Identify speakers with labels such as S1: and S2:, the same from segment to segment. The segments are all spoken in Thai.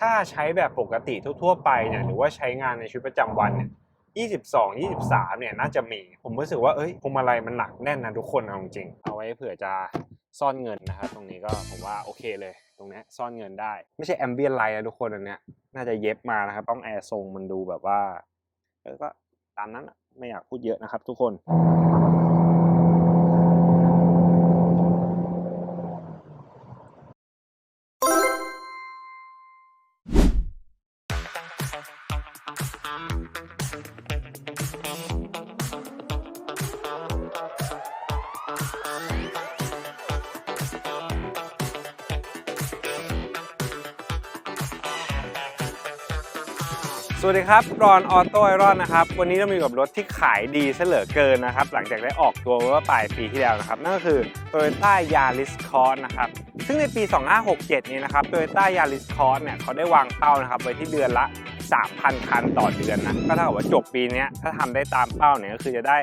S1: ถ้าใช้แบบปกติทั่วๆไปเนี่ยหรือว่าใช้งานในชีวิตประจำวันเนี่ย22 23 เนี่ยน่าจะมี ผมรู้สึกว่าเอ้ยพวงมาลัยมันหนักแน่นนะทุกคนเอาจริง เอาไว้เผื่อจะซ่อนเงินนะครับตรงนี้ก็ผมว่าโอเคเลย ตรงนี้ซ่อนเงินได้ ไม่ใช่แอมเบียนไลท์นะทุกคนอันเนี้ยน่าจะเย็บมานะครับ ต้องแอร์ทรงมันดูแบบว่าเออก็ตามนั้นไม่อยากพูดเยอะนะครับทุกคน สวัสดีครับรอนออโต้ไอรอนนะครับ วันนี้เรามีกับรถที่ขายดีเฉลือเกินนะครับ หลังจากได้ออกตัวเมื่อปลายปีที่แล้วนะครับ นั่นก็คือ Toyota Yaris Cross นะครับ ซึ่งในปี 2567 นี้นะครับ Toyota Yaris Cross เนี่ยเขาได้วางเป้านะครับไว้ที่เดือนละ 3,000 คันต่อเดือนนะ ก็เท่ากับว่าจบปีนี้ถ้าทำได้ตามเป้าเนี่ยก็คือจะได้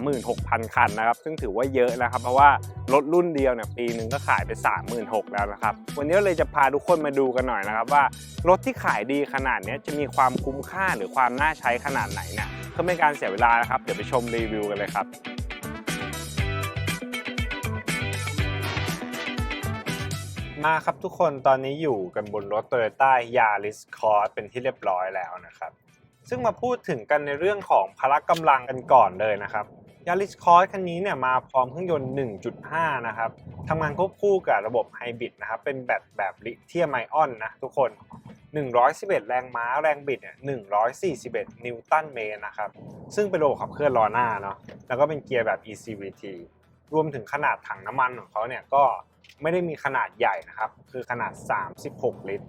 S1: 36,000 คันนะครับ ซึ่งถือว่าเยอะนะครับ เพราะว่ารถรุ่นเดียวเนี่ยปีหนึ่งก็ขายไป 36,000 แล้วนะครับ วันนี้เราเลยจะพาทุกคนมาดูกันหน่อยนะครับว่ารถที่ขายดีขนาดนี้จะมีความคุ้มค่าหรือความน่าใช้ขนาดไหนเนี่ยเพื่อไม่การเสียเวลานะครับ เดี๋ยวไปชมรีวิวกันเลยครับ มาครับทุกคนตอนนี้อยู่กันบนรถ Toyota Yaris Cross เป็นที่เรียบร้อยแล้วนะครับ ซึ่งมาพูดถึงกันในเรื่องของพละกำลังกันก่อนเลยนะครับ Yaris Cross คันนี้เนี่ยมาพร้อมเครื่องยนต์ 1.5 นะครับทำงานควบคู่กับระบบไฮบริดนะครับ เป็นแบตแบบลิเธียมไอออนนะทุกคน 111 แรงม้าแรงบิดเนี่ย141 นิวตันเมตรนะครับ ซึ่งเป็นระบบขับเคลื่อนล้อหน้าเนาะแล้วก็เป็นเกียร์แบบ ECVT รวมถึงขนาดถังน้ำมันของเขาเนี่ยก็ ไม่ได้มีขนาดใหญ่นะครับ คือขนาด 36 ลิตร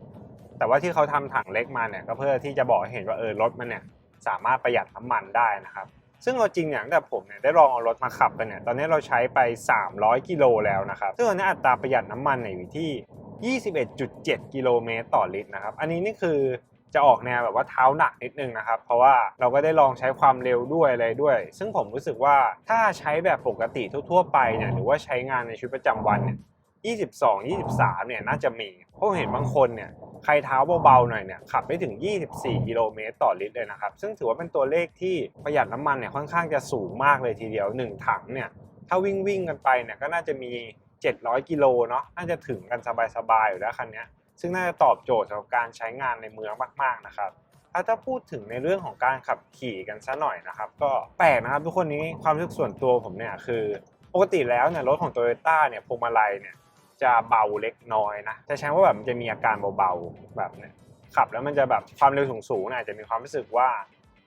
S1: แต่ว่าที่เขาทำถังเล็กมาเนี่ยก็เพื่อที่จะบอกให้เห็นว่าเออรถมันเนี่ยสามารถประหยัดน้ำมันได้นะครับ ซึ่งเอาจริงเนี่ยตั้งแต่ผมเนี่ยได้ลองเอารถมาขับกันเนี่ยตอนนี้เราใช้ไป 300 กิโลแล้วนะครับ ซึ่งตอนนี้อัตราประหยัดน้ำมันเนี่ยอยู่ที่ 21.7 กิโลเมตรต่อลิตรนะครับ อันนี้นี่คือจะออกแนวแบบว่าเท้าหนักนิดนึงนะครับ เพราะว่าเราก็ได้ลองใช้ความเร็วด้วยอะไรด้วย ซึ่งผมรู้สึกว่าถ้าใช้แบบปกติทั่วๆไปเนี่ยหรือว่าใช้งานในชีวิตประจำวันเนี่ย 22 23เนี่ยน่าจะมี เพราะเห็นบางคนเนี่ยใครเท้าเบาๆหน่อยเนี่ยขับได้ถึง 24 กิโลเมตรต่อลิตรเลยนะครับ ซึ่งถือว่าเป็นตัวเลขที่ประหยัดน้ำมันเนี่ยค่อนข้างจะสูงมากเลยทีเดียว 1 ถังเนี่ยถ้าวิ่งวิ่งกันไปเนี่ยก็น่าจะมี 700 กิโลเนาะน่าจะถึงกันสบายๆอยู่แล้วคันนี้ซึ่งน่าจะตอบโจทย์สำหรับการใช้งานในเมืองมากๆนะครับถ้าพูดถึงในเรื่องของการขับขี่กันซะหน่อยนะครับ ก็แปลกนะครับทุกคนนี้ความรู้สึกส่วนตัวผมเนี่ยคือ ปกติแล้วเนี่ยรถของ t o y ยต้าเนี่ยพวงมาลัยเนี่ย จะเบาเล็กน้อยนะจะใช้ว่าแบบมันจะมีอาการเบาๆแบบเนี่ยขับแล้วมันจะแบบความเร็วสูงๆเนี่ยอาจจะมีความรู้สึกว่า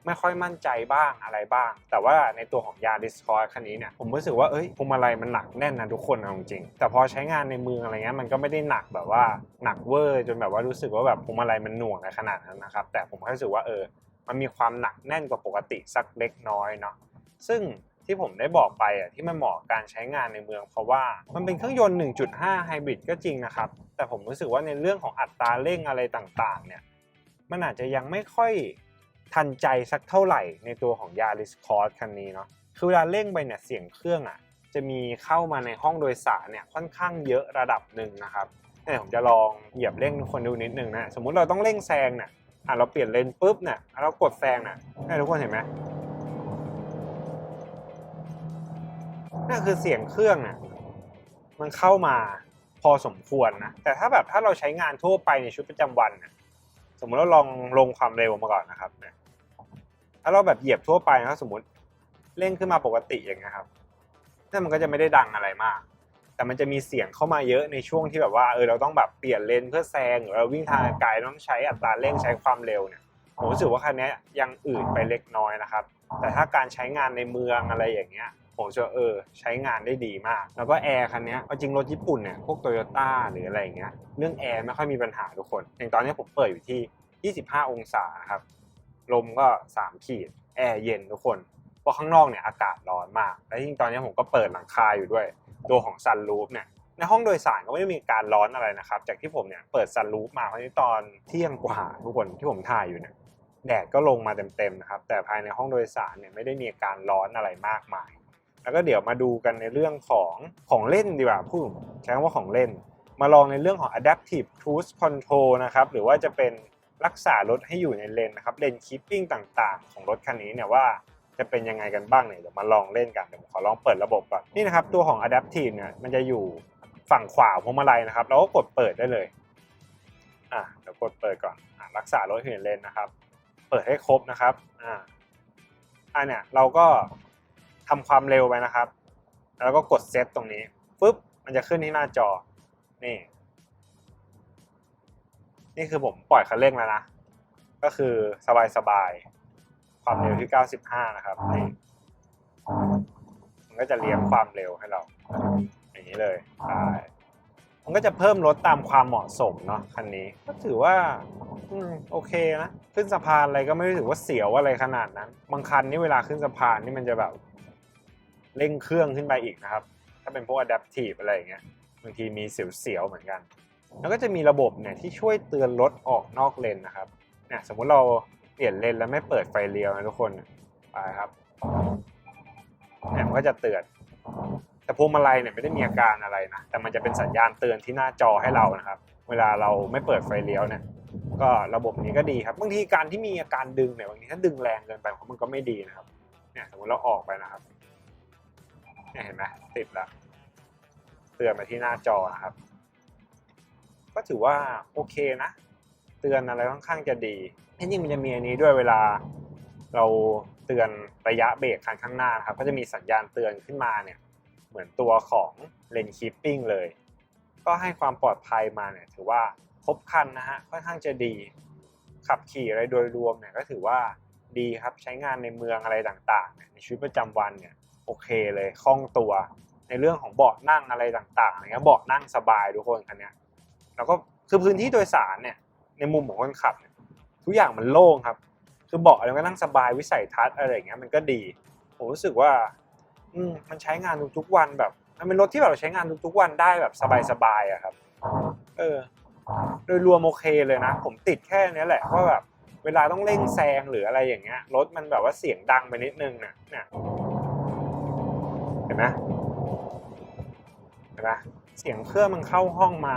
S1: ไม่ค่อยมั่นใจบ้างอะไรบ้าง แต่ว่าในตัวของยา r ิสคอร์คันนี้เนี่ยผมรู้สึกว่าเอ้ยพวงมาลัยมันหนักแน่นนะทุกคนเอาจริงแต่พอใช้งานในเมืองอะไรเงี้ยมันก็ไม่ได้หนักแบบว่าหนักเวอร์จนแบบว่ารู้สึกว่าแบบพวงมาลัยมันหน่วงในขนาดนั้นนะครับแต่ผมก็รู้สึกว่าเออมันมีความหนักแน่นกว่าปกติสักเล็กน้อยเนาะซึ่ง ที่ผมได้บอกไปอะที่มันเหมาะการใช้งานในเมือง เพราะว่ามันเป็นเครื่องยนต์ 1.5 ไฮบริดก็จริงนะครับ แต่ผมรู้สึกว่าในเรื่องของอัตราเร่งอะไรต่างๆ เนี่ยมันอาจจะยังไม่ค่อยทันใจสักเท่าไหร่ในตัวของ Yaris Cross คันนี้เนาะคือเวลาเร่งไปเนี่ยเสียงเครื่องอะจะมีเข้ามาในห้องโดยสารเนี่ยค่อนข้างเยอะระดับหนึ่งนะครับเนี่ยผมจะลองเหยียบเร่งทุกคนดูนิดนึงนะสมมุติเราต้องเร่งแซงเนี่ยอะเราเปลี่ยนเลนปุ๊บเนี่ยเรากดแซงเนี่ยทุกคนเห็นไหม นั่นคือเสียงเครื่องเนี่ยมันเข้ามาพอสมควรนะแต่ถ้าแบบถ้าเราใช้งานทั่วไปในชีวิตประจำวันนี่ยสมมุติเราลองลงความเร็วมาก่อนนะครับเนี่ยถ้าเราแบบเหยียบทั่วไปนะสมมติเร่งขึ้นมาปกติอย่างเงี้ยครับนั่นมันก็จะไม่ได้ดังอะไรมาก แต่มันจะมีเสียงเข้ามาเยอะในช่วงที่แบบว่าเออเราต้องแบบเปลี่ยนเลนเพื่อแซงหรือเราวิ่งทางไกลต้องใช้อัตราเร่งใช้ความเร็วเนี่ยผมรู้สึกว่าคันนี้ยังอืดไปเล็กน้อยนะครับ แต่ถ้าการใช้งานในเมืองอะไรอย่างเงี้ย ผมจะเออใช้งานได้ดีมาก แล้วก็แอร์คันนี้จริงรถญี่ปุ่นเนี่ยพวกโตโยต้าหรืออะไรอย่างเงี้ยเรื่องแอร์ไม่ค่อยมีปัญหาทุกคน อย่างตอนนี้ผมเปิดอยู่ที่ 25 องศาครับลมก็ 3 ขีดแอร์เย็นทุกคนเพราะข้างนอกเนี่ยอากาศร้อนมาก และยิ่งตอนนี้ผมก็เปิดหลังคาอยู่ด้วย ตัวของซันรูฟเนี่ยในห้องโดยสารก็ไม่ได้มีการร้อนอะไรนะครับ จากที่ผมเนี่ยเปิดซันรูฟมาเพราะที่ตอนเที่ยงกว่าทุกคนที่ผมถ่ายอยู่เนี่ยแดดก็ลงมาเต็มๆนะครับแต่ภายในห้องโดยสารเนี่ยไม่ได้มีการร้อนอะไรมากมาย แล้วก็เดี๋ยวมาดูกันในเรื่องของของเล่นดีกว่าพูดใช้คำว่าของเล่น มาลองในเรื่องของ adaptive cruise control นะครับ หรือว่าจะเป็นรักษารถให้อยู่ในเลนนะครับ เลน keeping ต่างๆ ของรถคันนี้เนี่ยว่าจะเป็นยังไงกันบ้างเนี่ยเดี๋ยวมาลองเล่นกันเดี๋ยวผมขอลองเปิดระบบก่อนนี่นะครับตัวของ adaptive เนี่ยมันจะอยู่ฝั่งขวาพวงมาลัยนะครับเราก็กดเปิดได้เลยอะเดี๋ยวกดเปิดก่อนอะรักษารถให้อยู่ในเลนนะครับ เปิดให้ครบนะครับอ่าอะเนี่ยเราก็ ทำความเร็วไปนะครับ แล้วก็กดเซตตรงนี้ปุ๊บมันจะขึ้นที่หน้าจอ นี่ นี่คือผมปล่อยคันเร่งแล้วนะ ก็คือสบายๆความเร็วที่ 95 นะครับ นี่ มันก็จะเลี้ยงความเร็วให้เรา อย่างนี้เลยใช่มันก็จะเพิ่มลดตามความเหมาะสมเนาะคันนี้ ก็ถือว่าอโอเคนะ ขึ้นสะพานอะไรก็ไม่ได้ถือว่าเสียวอะไรขนาดนั้น บางคันนี่เวลาขึ้นสะพานนี่มันจะแบบ เร่งเครื่องขึ้นไปอีกนะครับ ถ้าเป็นพวก adaptive อะไรอย่างเงี้ยบางทีมีเสียวๆเหมือนกัน แล้วก็จะมีระบบเนี่ยที่ช่วยเตือนรถออกนอกเลนนะครับเนี่ยสมมุติเราเปลี่ยนเลนแล้วไม่เปิดไฟเลี้ยวนะทุกคนไปครับเนี่ยมันก็จะเตือน แต่พวงมาลัยเนี่ยไม่ได้มีอาการอะไรนะแต่มันจะเป็นสัญญาณเตือนที่หน้าจอให้เรานะครับ เวลาเราไม่เปิดไฟเลี้ยวเนี่ยก็ระบบนี้ก็ดีครับบางทีการที่มีอาการดึงเนี่ยบางทีถ้าดึงแรงเกินไปมันก็ไม่ดีนะครับเนี่ยสมมติเราออกไปนะครับ เนี่ยเห็นไหมติดแล้วเตือนมาที่หน้าจอนะครับ ก็ถือว่าโอเคนะ เตือนอะไรค่อนข้างจะดีที่จริงมันจะมีอันนี้ด้วยเวลาเราเตือนระยะเบรกคันข้างหน้าครับ ก็จะมีสัญญาณเตือนขึ้นมาเนี่ย เหมือนตัวของเลนคีปปิ้งเลย ก็ให้ความปลอดภัยมาเนี่ย ถือว่าครบคันนะฮะค่อนข้างจะดี ขับขี่อะไรโดยรวมเนี่ยก็ถือว่าดีครับใช้งานในเมืองอะไรต่างๆ ในชีวิตประจำวันเนี่ย โอเคเลยคล่องตัว ในเรื่องของเบาะนั่งอะไรต่างๆเนี่ยเบาะนั่งสบายทุกคนคันเนี้ยแล้วก็คือพื้นที่โดยสารเนี่ยในมุมของคนขับเนี่ยทุกอย่างมันโล่งครับ คือเบาะอะไรก็นั่งสบายวิสัยทัศน์อะไรอย่างเงี้ยมันก็ดี ผมรู้สึกว่า อืมมันใช้งานทุกๆวันแบบมันเป็นรถที่แบบเราใช้งานทุกๆวันได้แบบสบายๆอะครับ เออ โดยรวมโอเคเลยนะ ผมติดแค่นี้แหละว่าแบบเวลาต้องเร่งแซงหรืออะไรอย่างเงี้ยรถมันแบบว่าเสียงดังไปนิดนึงนี่ยเนี่ย ห็นไหมเห็นไหมเสียงเครื่องมันเข้าห้องมา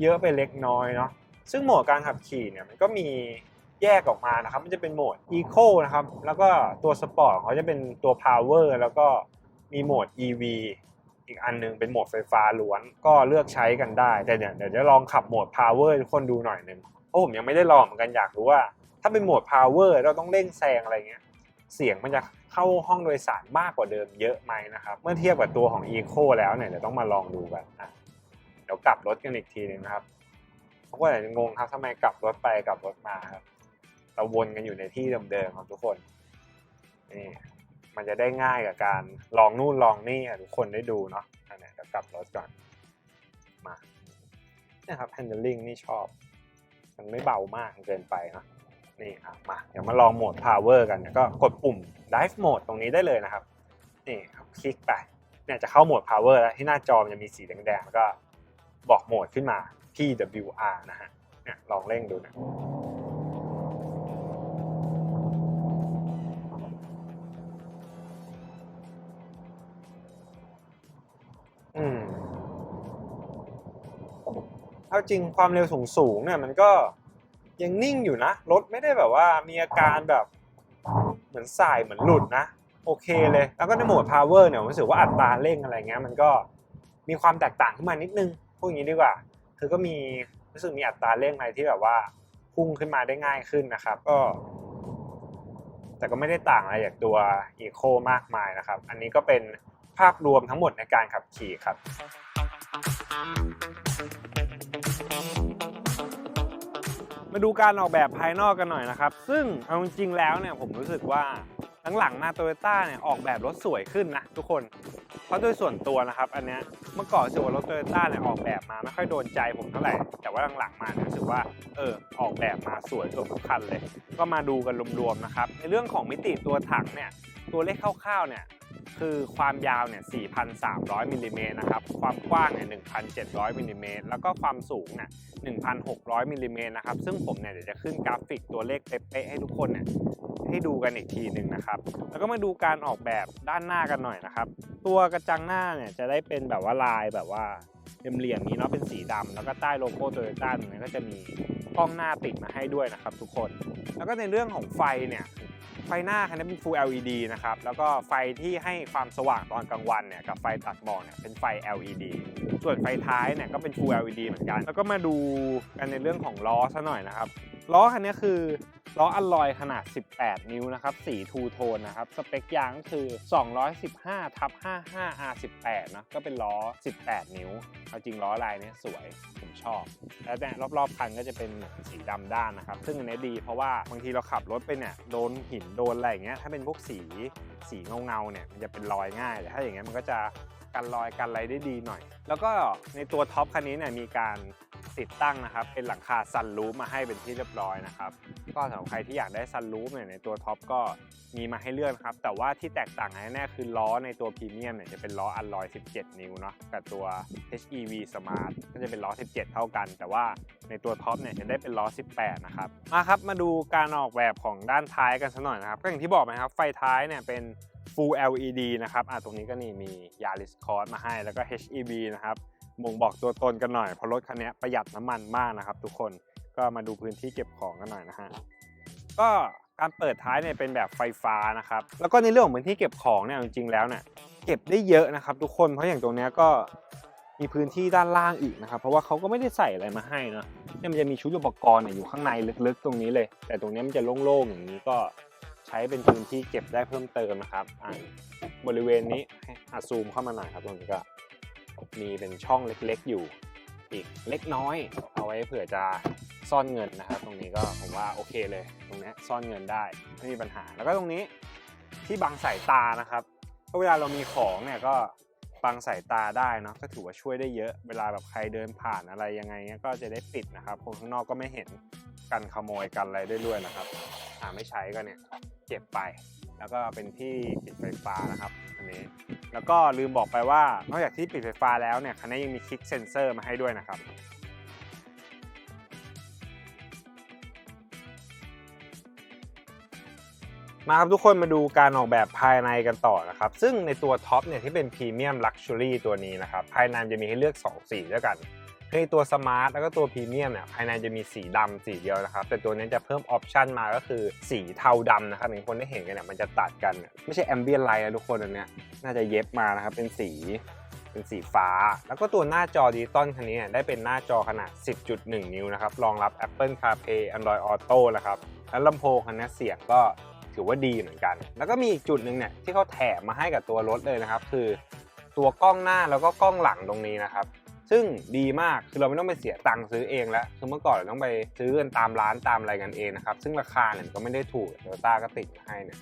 S1: เยอะไปเล็กน้อยเนาะซึ่งโหมดการขับขี่เนี่ยมันก็มีแยกออกมานะครับ มันจะเป็นโหมด Eco นะครับ แล้วก็ตัวสปอร์ตเขาจะเป็นตัว Power แล้วก็มีโหมด EV อีกอันหนึงเป็นโหมดไฟฟ้าล้วนก็เลือกใช้กันได้ แต่เนี่ยเดี๋ยวจะลองขับโหมด Power ทุกคนดูหน่อยหนึ่งเพราะผมยังไม่ได้ลองเหมือนกันอยากรู้ว่า ถ้าเป็นโหมด Power เราต้องเร่งแซงอะไรเงี้ย เสียงมันจะเข้าห้องโดยสารมากกว่าเดิมเยอะไหมนะครับ เมื่อเทียบกับตัวของ Eco แล้วเนี่ยเดี๋ยวต้องมาลองดูกันอะเดี๋ยวกลับรถกันอีกทีหนึงนะครับเพราะว่าอาจจะงงครับทำไมกลับรถไปกลับรถมาครับเราวนกันอยู่ในที่เดิมๆครับทุกคนนี่มันจะได้ง่ายกับการลองนู่นลองนี่ทุกคนได้ดูเนาะอันนี้เดี๋ยวกลับรถก่อนมานี่ยครับ handling นี่ชอบ มันไม่เบามากเกินไปนะ นี่อะมาเดี๋ยวมาลองโหมด power กันก็กดปุ่ม drive mode ตรงนี้ได้เลยนะครับนี่ครับคลิกไปเนี่ยจะเข้าโหมด power แล้วที่หน้าจอมันจะมีสีแดงๆแล้วก็บอกโหมดขึ้นมา PWR นะฮะเนี่ยลองเร่งดูนะอืมเอาจริงความเร็วสูงสูงๆเนี่ยมันก็ ยังนิ่งอยู่นะ รถไม่ได้แบบว่ามีอาการแบบเหมือนสายเหมือนหลุดนะ โอเคเลย แล้วก็ในโหมด power เนี่ยผมรู้สึกว่าอัตราเร่งอะไรเงี้ยมันก็มีความแตกต่างขึ้นมานิดนึงพูดอย่างนี้ดีกว่า คือก็มีรู้สึกมีอัตราเร่งอะไรที่แบบว่าพุ่งขึ้นมาได้ง่ายขึ้นนะครับ ก็ แต่ก็ไม่ได้ต่างอะไรจากตัว Eco มากมายนะครับ อันนี้ก็เป็นภาพรวมทั้งหมดในการขับขี่ครับ มาดูการออกแบบภายนอกกันหน่อยนะครับ ซึ่งเอาจริงๆแล้วเนี่ยผมรู้สึกว่าหลังๆมาโตโยต้าเนี่ยออกแบบรถสวยขึ้นนะทุกคน เพราะโดยส่วนตัวนะครับ อันเนี้ยเมื่อก่อนรู้สึกว่ารถโตโยต้าเนี่ยออกแบบมาไม่ค่อยโดนใจผมเท่าไหร่ แต่ว่าหลังๆมาเนี่ยรู้สึกว่าเออออกแบบมาสวยเกือบทุกคันเลย ก็มาดูกันรวมๆนะครับในเรื่องของมิติตัวถังเนี่ย ตัวเลขคร่าวๆเนี่ยคือความยาวเนี่ย 4,300 มิลลิเมตรนะครับ ความกว้างเนี่ย 1,700 มิลลิเมตร แล้วก็ความสูงเนี่ย 1,600 มิลลิเมตรนะครับ ซึ่งผมเนี่ยเดี๋ยวจะขึ้นกราฟิกตัวเลขเป๊ะๆให้ทุกคนเนี่ยให้ดูกันอีกทีหนึ่งนะครับ แล้วก็มาดูการออกแบบด้านหน้ากันหน่อยนะครับ ตัวกระจังหน้าเนี่ยจะได้เป็นแบบว่าลายแบบว่าเหลี่ยมๆนี้เนาะ เป็นสีดำแล้วก็ใต้โลโก้โตโยต้าตรงนี้ก็จะมีกล้องหน้าติดมาให้ด้วยนะครับ ทุกคน แล้วก็ในเรื่องของไฟเนี่ย ไฟหน้าคันนี้เป็น Full LED นะครับ แล้วก็ไฟที่ให้ความสว่างตอนกลางวันเนี่ยกับไฟตัดหมอกเนี่ยเป็นไฟ LED ส่วนไฟท้ายเนี่ยก็เป็น Full LED เหมือนกัน แล้วก็มาดูกันในเรื่องของล้อซะหน่อยนะครับ ล้อคันนี้คือล้ออัลลอยขนาด 18 นิ้วนะครับสีทูโทนนะครับ สเปคยางก็คือ 215ทับ55 R18 นะ ก็เป็นล้อ 18 นิ้ว เอาจริงล้อลายนี้สวย ผมชอบ แล้วแต่รอบๆ คันก็จะเป็นสีดำด้านนะครับ ซึ่งอันนี้ดีเพราะว่าบางทีเราขับรถไปเนี่ย โดนหินโดนอะไรอย่างเงี้ย ถ้าเป็นพวกสีสีเงาๆเนี่ยมันจะเป็นรอยง่ายแต่ถ้าอย่างเงี้ยมันก็จะกันรอยกันอะไรได้ดีหน่อย แล้วก็ในตัวท็อปคันนี้เนี่ยมีการ ติดตั้งนะครับ เป็นหลังคาซันรูฟมาให้เป็นที่เรียบร้อยนะครับ ก็สำหรับใครที่อยากได้ซันรูฟเนี่ยในตัวท็อปก็มีมาให้เลือกครับ แต่ว่าที่แตกต่างแน่ๆคือล้อในตัวพรีเมียมเนี่ยจะเป็นล้ออัลลอย 17 นิ้วเนาะกับตัว HEV Smart ก็จะเป็นล้อ 17 เท่ากัน แต่ว่าในตัวท็อปเนี่ยจะได้เป็นล้อ 18 นะครับมาครับมาดูการออกแบบของด้านท้ายกันสักหน่อยนะครับก็อย่างที่บอกนะครับไฟท้ายเนี่ยเป็น Full LED นะครับอะตรงนี้ก็นี่มี Yaris Cross มาให้แล้วก็ HEV นะครับ บ่งบอกตัวตนกันหน่อยเพราะรถคันนี้ประหยัดน้ำมันมากนะครับทุกคนก็มาดูพื้นที่เก็บของกันหน่อยนะฮะก็การเปิดท้ายเนี่ยเป็นแบบไฟฟ้านะครับ แล้วก็ในเรื่องของพื้นที่เก็บของเนี่ยจริงๆแล้วเนี่ยเก็บได้เยอะนะครับ ทุกคนเพราะอย่างตรงนี้ก็มีพื้นที่ด้านล่างอีกนะครับ เพราะว่าเขาก็ไม่ได้ใส่อะไรมาให้เนาะเนี่ยมันจะมีชุดอุปกรณ์เนี่ยอยู่ข้างในลึกๆ ตรงนี้เลย แต่ตรงนี้มันจะโล่งๆอย่างนี้ก็ใช้เป็นพื้นที่เก็บได้เพิ่มเติมนะครับอ่าบริเวณนี้ให้อาซูมเข้ามาหน่อยครับตรงนี้ก็ มีเป็นช่องเล็กๆอยู่อีกเล็กน้อย เอาไว้เผื่อจะซ่อนเงินนะครับ ตรงนี้ก็ผมว่าโอเคเลย ตรงนี้ซ่อนเงินได้ไม่มีปัญหา แล้วก็ตรงนี้ที่บังสายตานะครับเพราะเวลาเรามีของเนี่ยก็บังสายตาได้เนาะก็ถือว่าช่วยได้เยอะเวลาแบบใครเดินผ่านอะไรยังไงเนี่ยก็จะได้ปิดนะครับคนข้างนอกก็ไม่เห็นกันขโมยกันอะไรได้ด้วยนะครับหาไม่ใช้ก็เนี่ยเก็บไป แล้วก็เป็นที่ปิดไฟฟ้านะครับอันนี้แล้วก็ลืมบอกไปว่านอกจากที่ปิดไฟฟ้าแล้วเนี่ยคันนี้ยังมีคลิกเซนเซอร์มาให้ด้วยนะครับมาครับทุกคนมาดูการออกแบบภายในกันต่อนะครับ ซึ่งในตัวท็อปเนี่ยที่เป็นพรีเมียมลักชัวรี่ตัวนี้นะครับ ภายในจะมีให้เลือก 2 สีด้วยกัน ในตัวสมาร์ทแล้วก็ตัวพรีเมียมเนี่ยภายในจะมีสีดำสีเดียวนะครับ แต่ตัวนี้จะเพิ่มออปชันมาก็คือสีเทาดำนะครับอย่างคนได้เห็นกันเนี่ยมันจะตัดกัน ไม่ใช่แอมเบียนไลท์นะทุกคนอันเนี้ยน่าจะเย็บมานะครับเป็นสีเป็นสีฟ้า แล้วก็ตัวหน้าจอดิจิตอลคันนี้เนี่ยได้เป็นหน้าจอขนาด 10.1 นิ้วนะครับรองรับ Apple CarPlay Android Auto นะครับแล้วลำโพงคันนี้เสียงก็ถือว่าดีเหมือนกัน แล้วก็มีอีกจุดหนึ่งเนี่ยที่เขาแถมมาให้กับตัวรถเลยนะครับ คือตัวกล้องหน้าแล้วก็กล้องหลังตรงนี้นะครับ ซึ่งดีมากคือเราไม่ต้องไปเสียตังค์ซื้อเองแล้วคือเมื่อก่อนเราต้องไปซื้อกันตามร้านตามอะไรกันเองนะครับซึ่งราคาเนี่ยก็ไม่ได้ถูกโตโยต้าก็ติดมาให้เนี่ย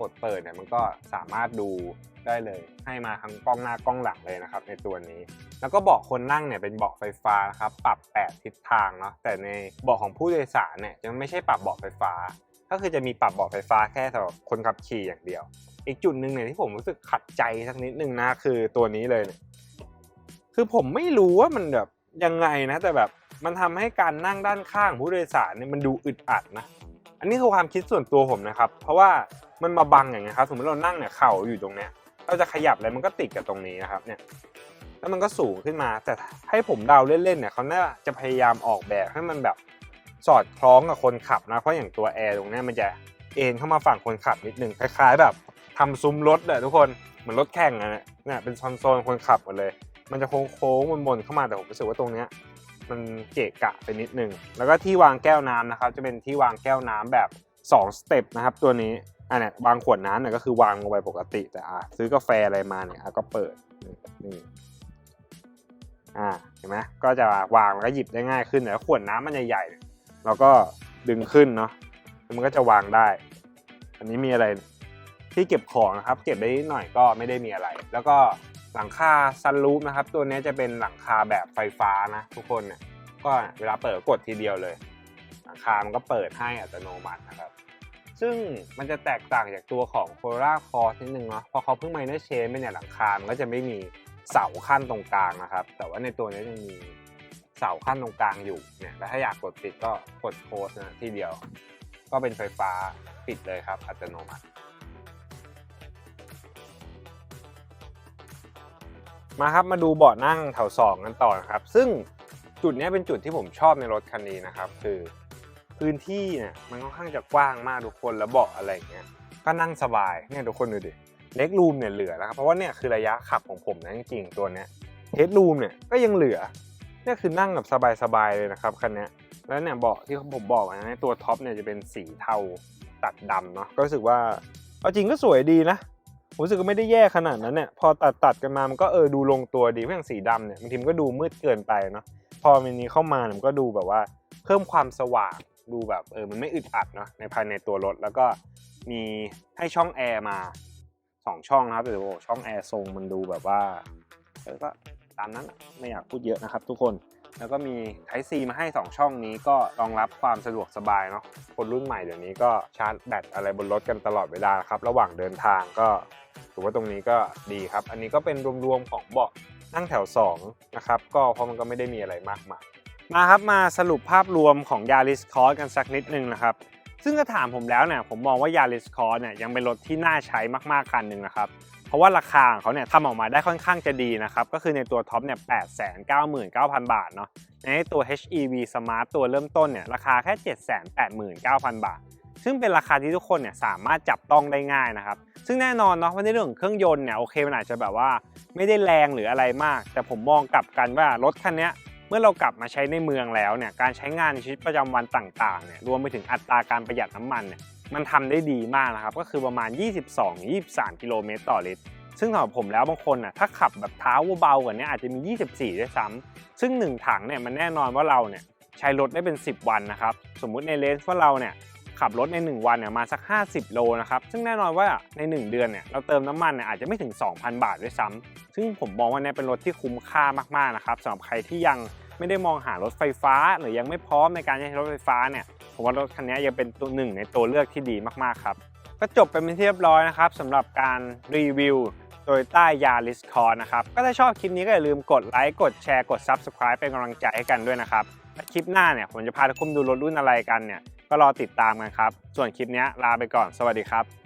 S1: กดเปิดเนี่ยมันก็สามารถดูได้เลย ให้มาทั้งกล้องหน้ากล้องหลังเลยนะครับในตัวนี้ แล้วก็เบาะคนนั่งเนี่ยเป็นเบาะไฟฟ้านะครับปรับ 8 ทิศทางเนาะแต่ในเบาะของผู้โดยสารเนี่ยจะไม่ใช่ปรับเบาะไฟฟ้า ก็คือจะมีปรับเบาะไฟฟ้าแค่สำหรับคนขับขี่อย่างเดียว อีกจุดหนึ่งเนี่ยที่ผมรู้สึกขัดใจสักนิดนึงนะคือตัวนี้เลยเนี่ย คือผมไม่รู้ว่ามันแบบยังไงนะ แต่แบบมันทำให้การนั่งด้านข้างผู้โดยสารเนี่ยมันดูอึดอัดนะ อันนี้คือความคิดส่วนตัวผมนะครับ เพราะว่ามันมาบังอย่างเงี้ยครับ สมมติเรานั่งเนี่ยเข่าอยู่ตรงเนี้ย เราจะขยับอะไรมันก็ติดกับตรงนี้นะครับ เนี่ย แล้วมันก็สูงขึ้นมา แต่ให้ผมเดาเล่นๆเนี่ยเขาน่าจะพยายามออกแบบให้มันแบบสอดคล้องกับคนขับนะ เพราะอย่างตัวแอร์ตรงเนี้ยมันจะเอ็นเข้ามาฝั่งคนขับนิดนึง คล้าย ๆ แบบทำซุ้มรถเลยทุกคน เหมือนรถแข่งอะเนี่ยเนี่ยเป็นโซนๆคนขับหมดเลย มันจะโค้งๆบนๆเข้ามาแต่ผมรู้สึกว่าตรงเนี้ยมันเกะกะไปนิดนึง แล้วก็ที่วางแก้วน้ำนะครับ จะเป็นที่วางแก้วน้ำแบบ 2 สเต็ปนะครับ ตัวนี้อันเนี้ยวางขวดน้ำเนี่ยก็คือวางลงไปปกติ แต่อะซื้อกาแฟอะไรมาเนี่ยอะก็เปิดนี่อ่าเห็นไหมก็จะวางแล้วก็หยิบได้ง่ายขึ้นแต่ถ้าขวดน้ำมันใหญ่ๆเราก็ดึงขึ้นเนาะมันก็จะวางได้ อันนี้มีอะไรที่เก็บของนะครับ เก็บได้นิดหน่อยก็ไม่ได้มีอะไร แล้วก็ หลังคาซันรูฟนะครับ ตัวนี้จะเป็นหลังคาแบบไฟฟ้านะทุกคนเนี่ยก็เวลาเปิดกดทีเดียวเลย หลังคา มันก็เปิดให้อัตโนมัตินะครับ ซึ่งมันจะแตกต่างจากตัวของ Corolla Cross นิดนึงเนาะพอเขาเพิ่ง minor change ไปเนี่ยหลังคา มันก็จะไม่มีเสาขั้นตรงกลางนะครับ แต่ว่าในตัวนี้จะมีเสาขั้นตรงกลางอยู่เนี่ยแล้วถ้าอยากกดปิดก็กดโค้ดนะทีเดียว ก็เป็นไฟฟ้าปิดเลยครับอัตโนมัติ มาครับมาดูเบาะนั่งแถวสองกันต่อนะครับ ซึ่งจุดนี้เป็นจุดที่ผมชอบในรถคันนี้นะครับ คือพื้นที่เนี่ยมันค่อนข้างจะกว้างมากทุกคนแล้วเบาะอะไรอย่างเงี้ยก็นั่งสบายเนี่ยทุกคนดูดิเล็กรูมเนี่ยเหลือแล้วครับเพราะว่าเนี่ยคือระยะขับของผมนะจริงๆตัวเนี้ยเฮดรูมเนี่ยก็ยังเหลือเนี่ยคือนั่งแบบสบายๆเลยนะครับคันนี้แล้วเนี่ยเบาะที่ผมบอกนะตัวท็อปเนี่ยจะเป็นสีเทาตัดดำเนาะก็รู้สึกว่าเอาจริงก็สวยดีนะ รู้สึกก็ไม่ได้แย่ขนาดนั้นเนี่ยพอตัดตัดกันมามันก็เออดูลงตัวดีเพราะอย่างสีดำเนี่ยบางทีมันก็ดูมืดเกินไปเนาะพอมันนี้เข้ามาเนี่ยมันก็ดูแบบว่าเพิ่มความสว่างดูแบบเออมันไม่อึดอัดเนาะในภายในตัวรถแล้วก็มีให้ช่องแอร์มาสองช่องนะครับแต่โอ้ช่องแอร์ทรงมันดูแบบว่าเออก็ตามนั้นไม่อยากพูดเยอะนะครับทุกคน แล้วก็มี Type C มาให้ 2 ช่องนี้ก็รองรับความสะดวกสบายเนาะคนรุ่นใหม่เดี๋ยวนี้ก็ชาร์จแบตอะไรบนรถกันตลอดเวลาครับ ระหว่างเดินทางก็ถือว่าตรงนี้ก็ดีครับ อันนี้ก็เป็นรวมๆของเบาะนั่งแถว2นะครับก็เพราะมันก็ไม่ได้มีอะไรมากมายมาครับมาสรุปภาพรวมของ Yaris Cross กันสักนิดนึงนะครับซึ่งถ้าถามผมแล้วเนี่ยผมมองว่า Yaris Cross เนี่ยยังเป็นรถที่น่าใช้มากๆคันหนึ่งนะครับ เพราะว่าราคาของเขาเนี่ยทำออกมาได้ค่อนข้างจะดีนะครับ ก็คือในตัวท็อปเนี่ย899,000 บาทเนาะ ในตัว HEV Smart ตัวเริ่มต้นเนี่ยราคาแค่ 789,000 บาท ซึ่งเป็นราคาที่ทุกคนเนี่ยสามารถจับต้องได้ง่ายนะครับ ซึ่งแน่นอนเนาะว่าในเรื่องเครื่องยนต์เนี่ยโอเคมันอาจจะแบบว่าไม่ได้แรงหรืออะไรมาก แต่ผมมองกลับกันว่ารถคันนี้เมื่อเรากลับมาใช้ในเมืองแล้วเนี่ยการใช้งานในชีวิตประจำวันต่างๆเนี่ยรวมไปถึงอัตราการประหยัดน้ำมันเนี่ย มันทำได้ดีมากนะครับ ก็คือประมาณ 22-23 กิโลเมตรต่อลิตร ซึ่งสำหรับผมแล้วบางคนน่ะถ้าขับแบบเท้าเบาๆกว่านี้อาจจะมี 24 ด้วยซ้ำซึ่ง 1 ถังเนี่ยมันแน่นอนว่าเราเนี่ยใช้รถได้เป็น 10 วันนะครับ สมมุติในเลนส์ว่าเราเนี่ยขับรถใน 1 วันเนี่ยมาสัก 50 โลนะครับ ซึ่งแน่นอนว่าใน 1 เดือนเนี่ยเราเติมน้ำมันเนี่ยอาจจะไม่ถึง 2,000 บาทด้วยซ้ำซึ่งผมมองว่าเนี่ยเป็นรถที่คุ้มค่ามากๆนะครับสำหรับใครที่ยังไม่ได้มองหารถไฟฟ้า หรือยังไม่พร้อมในการใช้รถไฟฟ้าเนี่ย ผมว่ารถคันนี้ยังเป็นตัวหนึ่งในตัวเลือกที่ดีมากๆครับ ก็จบไปเป็นที่เรียบร้อยนะครับสำหรับการรีวิวโดยใต้ยาริสคอร์นะครับ ก็ถ้าชอบคลิปนี้ก็อย่าลืมกดไลค์กดแชร์กด Subscribe เป็นกำลังใจให้กันด้วยนะครับและคลิปหน้าเนี่ยผมจะพาทุกคนดูรถรุ่นอะไรกันเนี่ยก็รอติดตามกันครับ ส่วนคลิปนี้ลาไปก่อนสวัสดีครับ